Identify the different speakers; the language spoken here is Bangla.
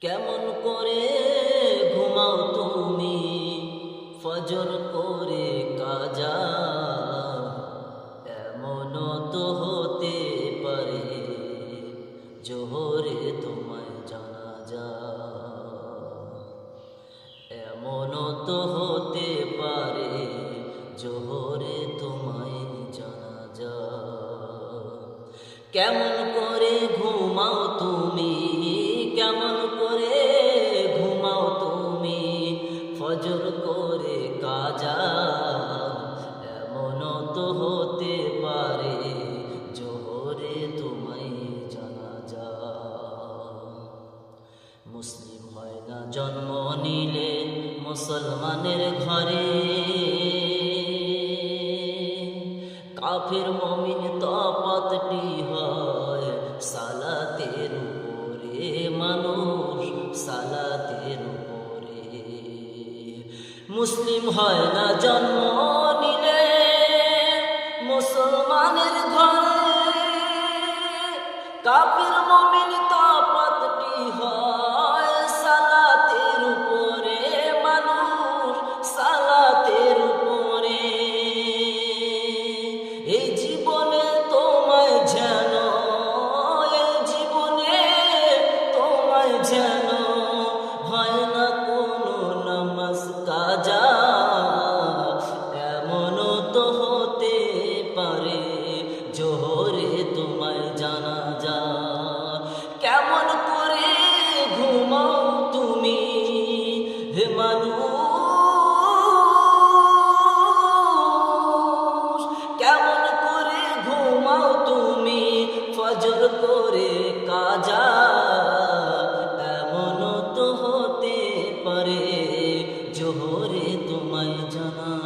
Speaker 1: কেমন করে ঘুমাও তুমি? ফজর করে কাজা এমন তো হতে পারে। জোহরে তোমায় জানা যা এমন তো হতে পারে। জোহরে তোমায় জানা যা কেমন করে ঘুমাও তুমি? করে কাজা এমন তো হতে পারে, জোহরে তোমায় জানা যা। মুসলিম হয় না জন্ম নিলে মুসলমানের ঘরে। কাফের মমিন তপতটি হয় মুসলিম হয় না জন্ম নিলে মুসলমানের ঘরে কাপের মমিন পারে, জোহরে তোমায় জানা যা কেমন করে ঘুমাও তুমি হে মানুষ? কেমন করে ঘুমাও তুমি ফজর করে কাজা? এমন তো হতে পারে, জোহরে তোমায় জানা